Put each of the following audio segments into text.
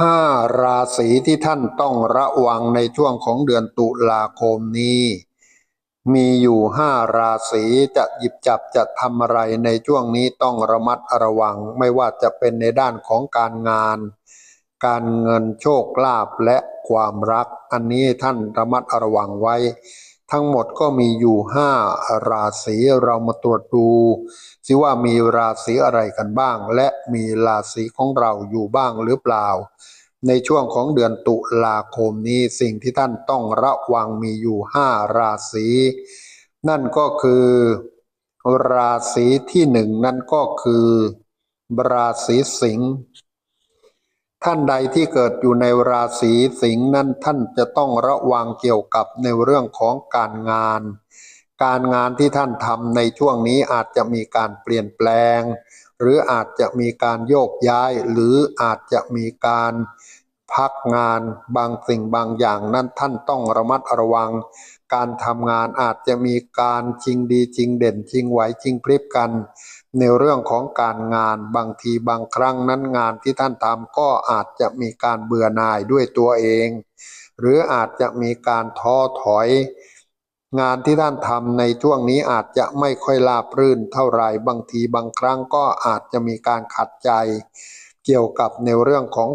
ห้าราศีที่ท่านต้องระวังในช่วงของเดือนตุลาคมนี้ มีอยู่ห้าราศีจะหยิบจับจะทำอะไรในช่วงนี้ต้องระมัดระวัง ไม่ว่าจะเป็นในด้านของการงาน การเงินโชคลาภและความรัก อันนี้ท่านระมัดระวังไว้ ทั้งหมดก็มีอยู่ห้าราศีเรามาตรวจดูสิว่ามีราศีอะไรกันบ้าง และมีราศีของเราอยู่บ้างหรือเปล่า ในช่วงของเดือนตุลาคมนี้สิ่งที่ท่านต้องระวังมีอยู่ห้าราศี นั่นก็คือ ราศีที่หนึ่งนั่นก็คือ ราศีสิงห์ ท่านใดที่เกิดอยู่ในราศีสิงห์นั้นท่านจะต้องระวังเกี่ยวกับในเรื่องของการงาน การงานที่ท่านทำในช่วงนี้อาจจะมีการเปลี่ยนแปลง หรืออาจจะมีการโยกย้าย หรืออาจจะมีการพักงานบางสิ่งบางอย่างนั้นท่านต้องระมัดระวัง การทำงานอาจจะมีการจริงดีจริงเด่นจริงไหวจริงพริบกัน ในเรื่องของการงานบางทีบางครั้งนั้นงานที่ท่านทำก็อาจจะมีการเบื่อหน่ายด้วยตัวเอง หรืออาจจะมีการท้อถอย งานที่ท่านทำในช่วงนี้อาจจะไม่ค่อยราบรื่นเท่าไหร่บางทีบางครั้งก็อาจจะมีการขัดใจ เกี่ยวกับในเรื่องของ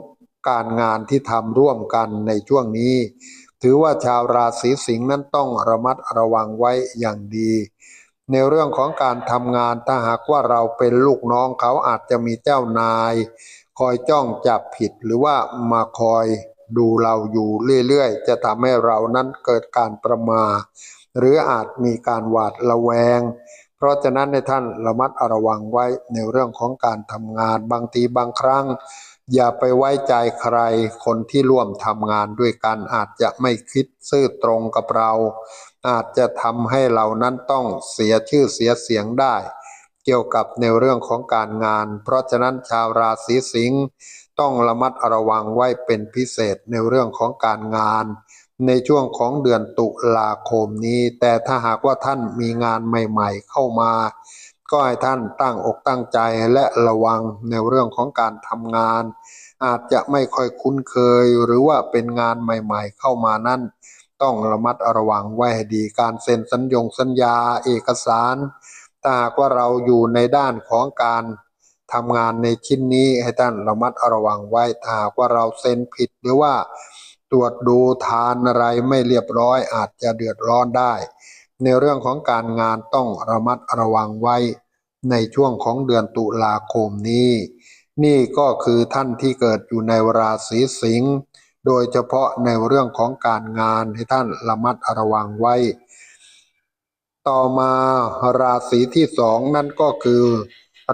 การงานที่ทำร่วมกันในช่วงนี้ ถือว่าชาวราศีสิงห์นั้นต้องระมัดระวังไว้อย่างดี ในเรื่องของการทำงานถ้าหากว่าเราเป็นลูกน้องเขาอาจจะมีเจ้านาย คอยจ้องจับผิดหรือว่ามาคอยดูเราอยู่เรื่อยๆ จะทำให้เรานั้นเกิดการประมา หรืออาจมีการหวาดระแวง เพราะฉะนั้นในท่านระมัดระวังไว้ในเรื่องของการทำงานบางทีบางครั้ง อย่าไปไว้ใจใคร คนที่ร่วมทำงานด้วยกันอาจจะไม่คิดซื่อตรงกับเรา อาจจะทำให้เรานั้นต้องเสียชื่อเสียเสียงได้ เกี่ยวกับในเรื่องของการงาน เพราะฉะนั้นชาวราศีสิงห์ต้องระมัดระวังไว้เป็นพิเศษในเรื่องของการงาน ในช่วงของเดือนตุลาคมนี้ แต่ถ้าหากว่าท่านมีงานใหม่ ๆ เข้ามา ก็ให้ท่านตั้งอกตั้งใจและระวังในเรื่องของการทำงาน อาจจะไม่ค่อยคุ้นเคยหรือว่าเป็นงานใหม่ๆ เข้ามานั้นต้องระมัดระวังไว้ให้ดีการเซ็นสัญญงสัญญาเอกสารถ้าหากว่าเราอยู่ในด้านของการทำงานในชิ้นนี้ให้ท่านระมัดระวังไว้ถ้าหากว่าเราเซ็นผิดหรือว่าตรวจดูทานอะไรไม่เรียบร้อยอาจจะเดือดร้อนได้ ในเรื่องของการงานต้องระมัดระวังไว้ในช่วงของเดือนตุลาคมนี้ นี่ก็คือท่านที่เกิดอยู่ในราศีสิงห์โดยเฉพาะในเรื่องของการงานให้ท่านระมัดระวังไว้ ต่อมาราศีที่สองนั่นก็คือ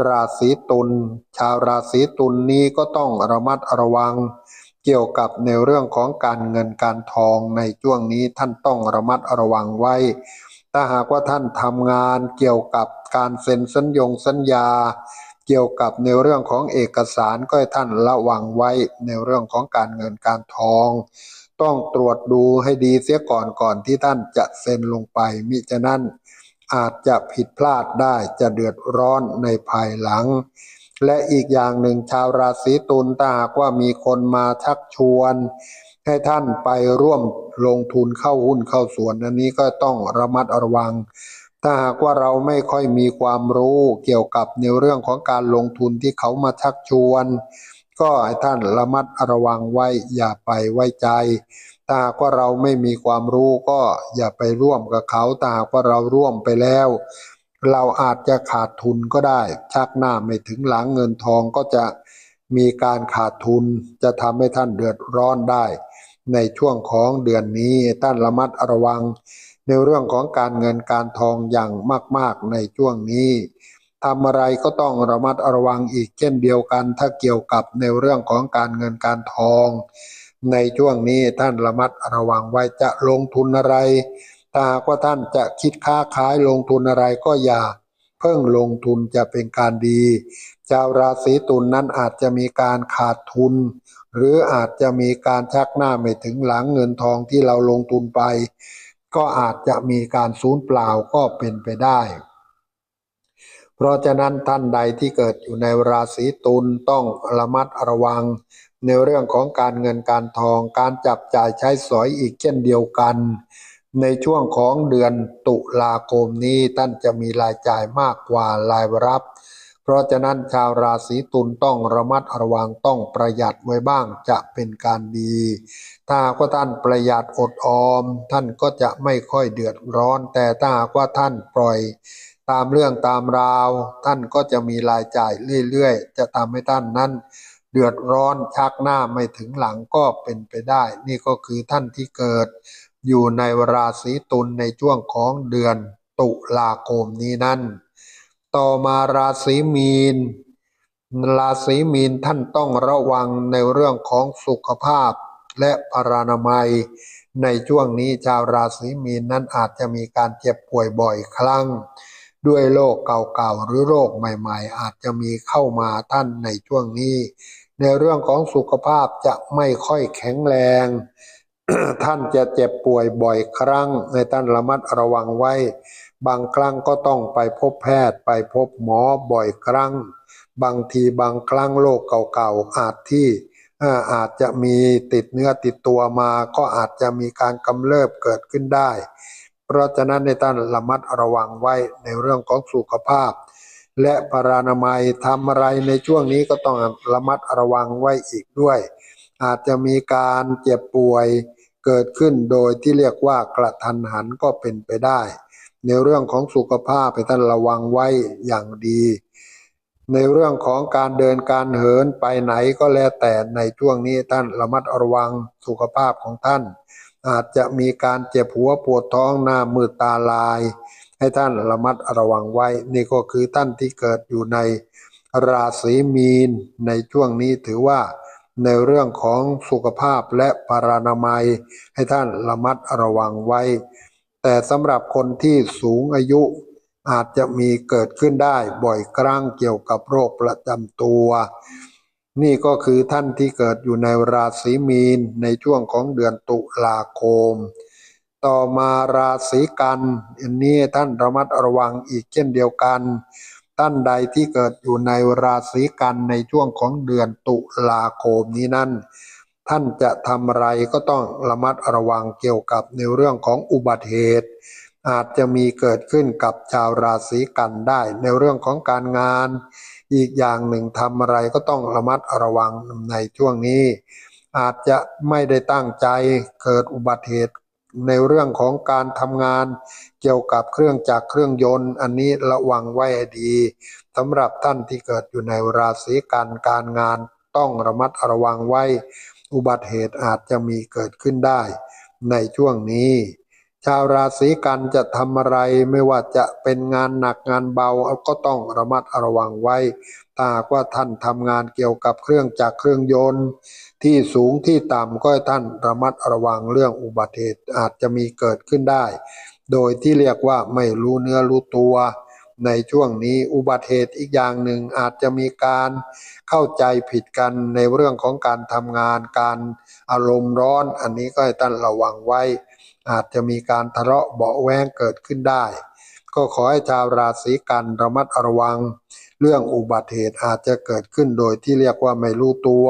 ราศีตุลชาวราศีตุลนนี้ก็ต้องระมัดระวัง เกี่ยวกับในเรื่องของการเงินการทองในช่วงนี้ท่านต้องระมัดระวังไว้ ถ้าหากว่าท่านทำงานเกี่ยวกับการเซ็นสัญญงสัญญา เกี่ยวกับในเรื่องของเอกสารก็ให้ท่านระวังไว้ในเรื่องของการเงินการทอง ต้องตรวจดูให้ดีเสียก่อนก่อนที่ท่านจะเซ็นลงไปมิฉะนั้นอาจจะผิดพลาดได้จะเดือดร้อนในภายหลัง และอีกอย่างหนึ่งชาวราศีตุลถ้าหากว่ามีคนมาชักชวน ให้ท่านไปร่วมลงทุนเข้าหุ้นเข้าสวนอันนี้ก็ต้องระมัดระวัง ถ้าหากว่าเราไม่ค่อยมีความรู้เกี่ยวกับในเรื่องของการลงทุนที่เขามาชักชวน ก็ให้ท่านระมัดระวังไว้อย่าไปไว้ใจถ้าหากว่าเราไม่มีความรู้ก็อย่าไปร่วมกับเขาถ้าหากว่าเราร่วมไปแล้ว เราอาจจะขาดทุนก็ได้ ชักหน้าไม่ถึงหลังเงินทองก็จะมีการขาดทุนจะทำให้ท่านเดือดร้อนได้ ในช่วงของเดือนนี้ท่านระมัดระวัง ในเรื่องของการเงินการทองอย่างมาก ๆ ในช่วงนี้ทำอะไรก็ต้องระมัดระวังอีกเช่นเดียวกัน ถ้าเกี่ยวกับในเรื่องของการเงินการทอง ในช่วงนี้ท่านระมัดระวังไว้จะลงทุนอะไรถ้าหากว่าท่านจะคิดค้าขายลงทุนอะไรก็อย่าเพิ่งลงทุนจะเป็นการดีชาวราศีตุลนนั้นอาจจะมีการขาดทุน หรืออาจจะมีการชักหน้าไม่ถึงหลังเงินทองที่เราลงทุนไป ก็อาจจะมีการสูญเปล่าก็เป็นไปได้ เพราะฉะนั้นท่านใดที่เกิดอยู่ในราศีตุลต้องระมัดระวัง ในเรื่องของการเงินการทองการจับจ่ายใช้สอยอีกเช่นเดียวกัน ในช่วงของเดือนตุลาคมนี้ท่านจะมีรายจ่ายมากกว่ารายรับ เพราะฉะนั้นชาวราศีตุลต้องระมัดระวังต้องประหยัดไว้บ้างจะเป็นการดี ถ้ากว่าท่านประหยัดอดออม ท่านก็จะไม่ค่อยเดือดร้อน แต่ถ้ากว่าท่านปล่อย ตามเรื่องตามราว ท่านก็จะมีรายจ่ายเรื่อยๆ จะทำให้ท่านนั้น เดือดร้อนชักหน้าไม่ถึงหลังก็เป็นไปได้ นี่ก็คือท่านที่เกิด อยู่ในราศีตุลในช่วงของเดือนตุลาคมนี้นั่น ต่อมาราศีมีน ราศีมีนท่านต้องระวังในเรื่องของสุขภาพและพารานามัย ในช่วงนี้ชาวราศีมีนนั้นอาจจะมีการเจ็บป่วยบ่อยครั้ง ด้วยโรคเก่าๆหรือโรคใหม่ๆ อาจจะมีเข้ามาท่านในช่วงนี้ ในเรื่องของสุขภาพจะไม่ค่อยแข็งแรง ท่านจะเจ็บป่วยบ่อยครั้ง ในท่านระมัดระวังไว้ บางครั้งก็ต้องไปพบแพทย์ไปพบหมอบ่อยครั้ง บางทีบางครั้งโรคเก่าๆอาจที่อาจจะมีติดเนื้อติดตัวมา ก็อาจจะมีการกำเริบเกิดขึ้นได้ เพราะฉะนั้นในท่านระมัดระวังไว้ในเรื่องของสุขภาพ และปรานามัยทำอะไรในช่วงนี้ก็ต้องระมัดระวังไว้อีกด้วย อาจจะมีการเจ็บป่วยเกิดขึ้นโดยที่เรียกว่ากระทันหันก็เป็นไปได้ ในเรื่องของสุขภาพให้ท่านระวังไว้อย่างดี ในเรื่องของการเดินการเหินไปไหนก็แล้วแต่ในช่วงนี้ท่านระมัดระวังสุขภาพของท่าน อาจจะมีการเจ็บหัวปวดท้องหน้ามืดตาลาย ให้ท่านระมัดระวังไว้ นี่ก็คือท่านที่เกิดอยู่ในราศีมีน ในช่วงนี้ถือว่าในเรื่องของสุขภาพและปารานามัย ให้ท่านระมัดระวังไว้ แต่สำหรับคนที่สูงอายุอาจจะมีเกิดขึ้นได้บ่อยครั้งเกี่ยวกับโรคประจำตัว นี่ก็คือท่านที่เกิดอยู่ในราศีมีนในช่วงของเดือนตุลาคม ต่อมาราศีกันอันนี้ท่านระมัดระวังอีกเช่นเดียวกัน ท่านใดที่เกิดอยู่ในราศีกันในช่วงของเดือนตุลาคมนี้นั่น ท่านจะทำอะไรก็ต้องระมัดระวังเกี่ยวกับในเรื่องของอุบัติเหตุ อาจจะมีเกิดขึ้นกับชาวราศีกันได้ในเรื่องของการงาน อีกอย่างหนึ่งทำอะไรก็ต้องระมัดระวังในช่วงนี้ อาจจะไม่ได้ตั้งใจเกิดอุบัติเหตุในเรื่องของการทำงาน เกี่ยวกับเครื่องจักรเครื่องยนต์ อันนี้ระวังไว้ดีสำหรับท่านที่เกิดอยู่ในราศีกันการงานต้องระมัดระวังไว้ อุบัติเหตุอาจจะมีเกิดขึ้นได้ ในช่วงนี้ ชาวราศีกันจะทำอะไรไม่ว่าจะเป็นงานหนักงานเบาก็ต้องระมัดระวังไว้ถ้าหากว่าท่านทำงานเกี่ยวกับเครื่องจักรเครื่องยนต์ ที่สูงที่ต่ำก็ให้ท่านระมัดระวังเรื่องอุบัติเหตุอาจจะมีเกิดขึ้นได้ โดยที่เรียกว่าไม่รู้เนื้อรู้ตัว ในช่วงนี้อุบัติเหตุอีกอย่างหนึ่งอาจจะมีการเข้าใจผิดกันในเรื่องของการทำงานการอารมณ์ร้อน อันนี้ก็ให้ท่านระวังไว้ อาจจะมีการทะเลาะเบาแวงเกิดขึ้นได้ ก็ขอให้ชาวราศีกันระมัดระวัง เรื่องอุบัติเหตุอาจจะเกิดขึ้นโดยที่เรียกว่าไม่รู้ตัว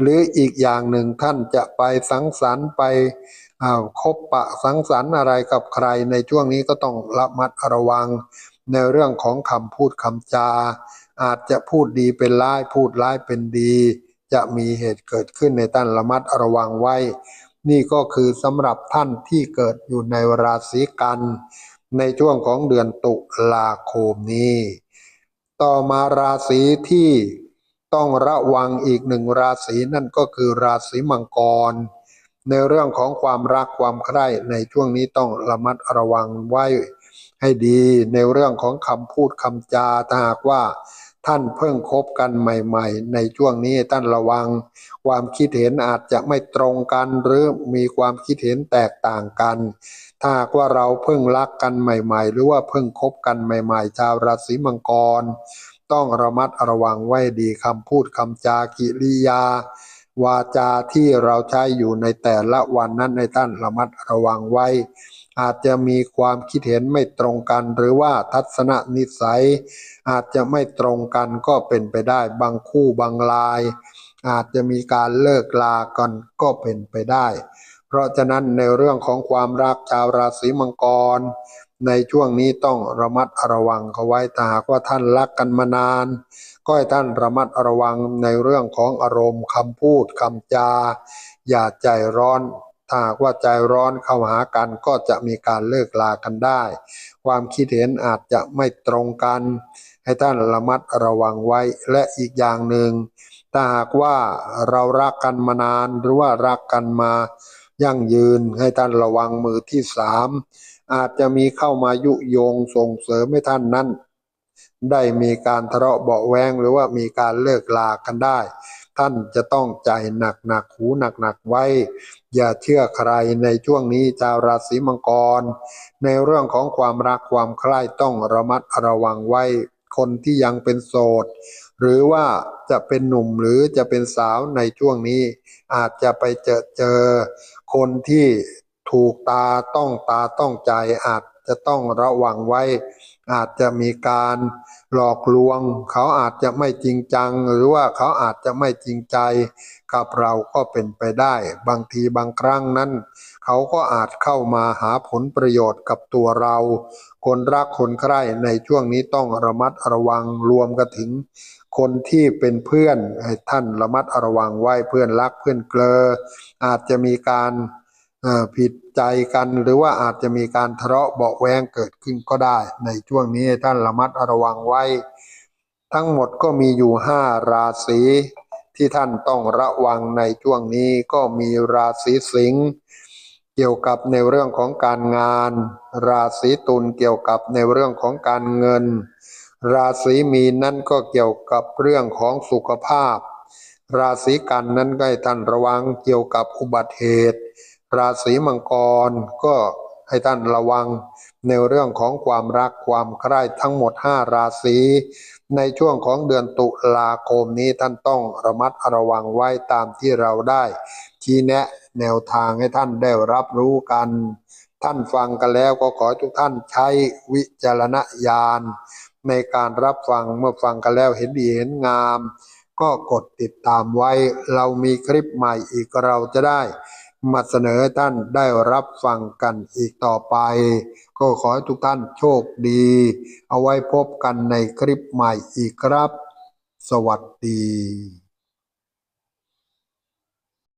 หรืออีกอย่างหนึ่งท่านจะไปสังสรรค์ไปคบปะสังสรรค์อะไรกับใครในช่วงนี้ก็ต้องระมัดระวัง ในเรื่องของคำพูดคำจา อาจจะพูดดีเป็นร้ายพูดร้ายเป็นดี จะมีเหตุเกิดขึ้นในท่านระมัดระวังไว้ นี่ก็คือสำหรับท่านที่เกิดอยู่ในราศีกัน ในช่วงของเดือนตุลาคมนี้ ต่อมาราศีที่ต้องระวังอีกหนึ่งราศีนั่นก็คือราศีมังกร ในเรื่องของความรักความใคร่ในช่วงนี้ต้องระมัดระวังไว้ ให้ดีในเรื่องของคำพูดคำจาถ้าหากว่าท่านเพิ่งคบกันใหม่ ๆ ในช่วงนี้ท่านระวัง ความคิดเห็นอาจจะไม่ตรงกันหรือมีความคิดเห็นแตกต่างกัน ถ้าว่าเราเพิ่งรักกันใหม่ ๆ หรือว่าเพิ่งคบกันใหม่ ๆ ชาวราศีมังกร ต้องระมัดระวังไว้ดีคำพูดคำจากิริยา วาจาที่เราใช้อยู่ในแต่ละวันนั้นในท่านระมัดระวังไว้ อาจจะมีความคิดเห็นไม่ตรงกัน หรือว่าทัศนนิสัย อาจจะไม่ตรงกันก็เป็นไปได้บางคู่บางลาย อาจจะมีการเลิกลากันก็เป็นไปได้ เพราะฉะนั้นในเรื่องของความรักชาวราศีมังกร ในช่วงนี้ต้องระมัดระวังเขาไว้ถ้าหากว่าท่านรักกันมานาน ก็ให้ท่านระมัดระวังในเรื่องของอารมณ์คำพูดคำจา อย่าใจร้อน ถ้าหากว่าใจร้อนเข้าหากันก็จะมีการเลิกลากันได้ ความคิดเห็นอาจจะไม่ตรงกัน ให้ท่านระมัดระวังไว้และอีกอย่างหนึ่งถ้าหากว่าเรารักกันมานานหรือว่ารักกันมายั่งยืนให้ท่านระวังมือที่สามอาจจะมีเข้ามายุยงส่งเสริมให้ท่านนั้น ได้มีการทะเลาะเบาแวงหรือว่ามีการเลิกลากันได้ ท่านจะต้องใจหนักหนักหูหนักหนักไว้ อย่าเชื่อใครในช่วงนี้ชาวราศีมังกร ในเรื่องของความรักความใคร่ต้องระมัดระวังไว้ คนที่ยังเป็นโสด หรือว่าจะเป็นหนุ่มหรือจะเป็นสาวในช่วงนี้ อาจจะไปเจอเจอ คนที่ถูกตาต้องตาต้องใจอาจจะต้องระวังไว้ อาจจะมีการหลอกลวง เขาอาจจะไม่จริงจัง หรือว่าเขาอาจจะไม่จริงใจ กับเราก็เป็นไปได้ บางทีบางครั้งนั้น เขาก็อาจเข้ามาหาผลประโยชน์กับตัวเรา คนรักคนใคร่ในช่วงนี้ต้องระมัดระวังรวมกันถึง คนที่เป็นเพื่อนให้ท่านระมัดระวังไว้เพื่อนรักเพื่อนเกลออาจจะมีการ ผิดใจกันหรือว่าอาจจะมีการทะเลาะเบาแวงเกิดขึ้นก็ได้ ในช่วงนี้ท่านระมัดระวังไว้ ทั้งหมดก็มีอยู่ห้าราศีที่ท่านต้องระวังในช่วงนี้ก็มีราศีสิงห์เกี่ยวกับในเรื่องของการงาน ราศีตุลเกี่ยวกับในเรื่องของการเงิน ราศีมีนนั่นก็เกี่ยวกับเรื่องของสุขภาพ ราศีกันนั้นก็ให้ท่านระวังเกี่ยวกับอุบัติเหตุ ราศีมังกรก็ให้ท่านระวังในเรื่องของความรักความใคร่ทั้งหมด 5 ราศีในช่วงของเดือนตุลาคมนี้ท่านต้องระมัดระวังไว้ตามที่เราได้ ชี้แนะแนวทางให้ท่านได้รับรู้กัน ท่านฟังกันแล้วก็ขอให้ทุกท่านใช้วิจารณญาณ ในการรับฟังเมื่อฟังกันแล้วเห็นดีเห็นงาม ก็กดติดตามไว้ เรามีคลิปใหม่อีกเราจะได้ มาเสนอท่านได้รับฟังกันอีกต่อไป ก็ขอให้ทุกท่านโชคดี เอาไว้พบกันในคลิปใหม่อีกครับ สวัสดี